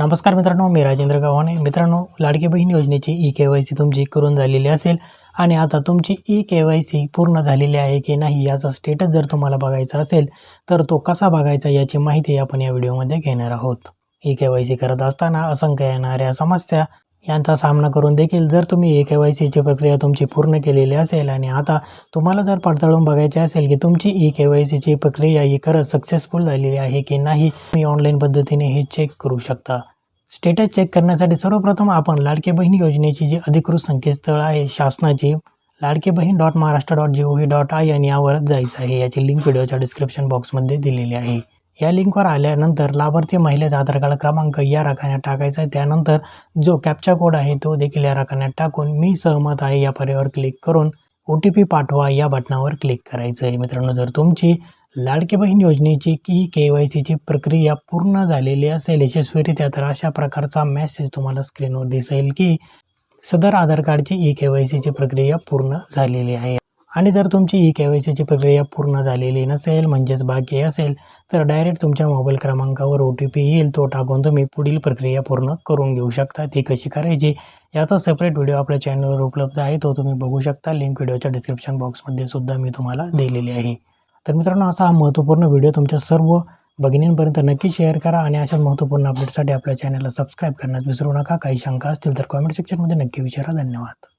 नमस्कार मित्रांनो मी राजेंद्र गव्हाणे. मित्रांनो लाडकी बहीण योजनेची ई के वाय सी तुमची करून झालेली असेल आणि आता तुमची ई के वाय सी पूर्ण झालेली आहे की नाही याचा स्टेटस जर तुम्हाला बघायचा असेल तर तो कसा बघायचा याची माहिती आपण या व्हिडिओमध्ये घेणार आहोत. ई के वाय सी करत असताना असंख्य येणाऱ्या समस्या यांचा सामना करून देखील जर तुम्ही ए के वाय सीची प्रक्रिया तुमची पूर्ण केलेली असेल आणि आता तुम्हाला जर पडताळून बघायचे असेल की तुमची ई के वाय सीची प्रक्रिया ही खरंच सक्सेसफुल झालेली आहे की नाही तुम्ही ऑनलाईन पद्धतीने हे चेक करू शकता. स्टेटस चेक करण्यासाठी सर्वप्रथम आपण लाडके बहीण योजनेची जी अधिकृत संकेतस्थळ आहे शासनाची लाडके बहीण dot Maharashtra dot G O V dot I N यावर जायचं आहे. याची लिंक व्हिडिओच्या डिस्क्रिप्शन बॉक्समध्ये दिलेली आहे. या लिंकवर आल्यानंतर लाभार्थी महिलेचा आधार कार्ड क्रमांक या रकान्यात टाकायचा आहे. त्यानंतर जो कॅप्चा कोड आहे तो देखील या रकान्यात टाकून मी सहमत आहे या पर्यायावर क्लिक करून ओ टी पी पाठवा या बटनावर क्लिक करायचं आहे. मित्रांनो जर तुमची लाडकी बहीण योजनेची की के वाय सीची प्रक्रिया पूर्ण झालेली असेल यशस्वीरित्या तर अशा प्रकारचा मेसेज तुम्हाला स्क्रीनवर दिसेल की सदर आधार कार्डची ई के वाय सीची प्रक्रिया पूर्ण झालेली आहे. आणि जर तुमची ई के वाय सीची प्रक्रिया पूर्ण झालेली नसेल म्हणजेच बाकी असेल तर डायरेक्ट तुमच्या मोबाईल क्रमांकावर ओ टी पी येईल. तो टाकून तुम्ही पुढील प्रक्रिया पूर्ण करून घेऊ शकता. ती कशी करायची याचा सेपरेट व्हिडिओ आपल्या चॅनलवर उपलब्ध आहे. तो तुम्ही बघू शकता. लिंक व्हिडिओच्या डिस्क्रिप्शन बॉक्समध्ये सुद्धा मी तुम्हाला दिलेली आहे. तर मित्रांनो असा हा महत्त्वपूर्ण व्हिडिओ तुमच्या सर्व भगिनींपर्यंत नक्की शेअर करा आणि अशा महत्त्वपूर्ण अपडेटसाठी आपल्या चॅनलला सबस्क्राईब करण्यात विसरू नका. काही शंका असतील तर कॉमेंट सेक्शनमध्ये नक्की विचारा. धन्यवाद.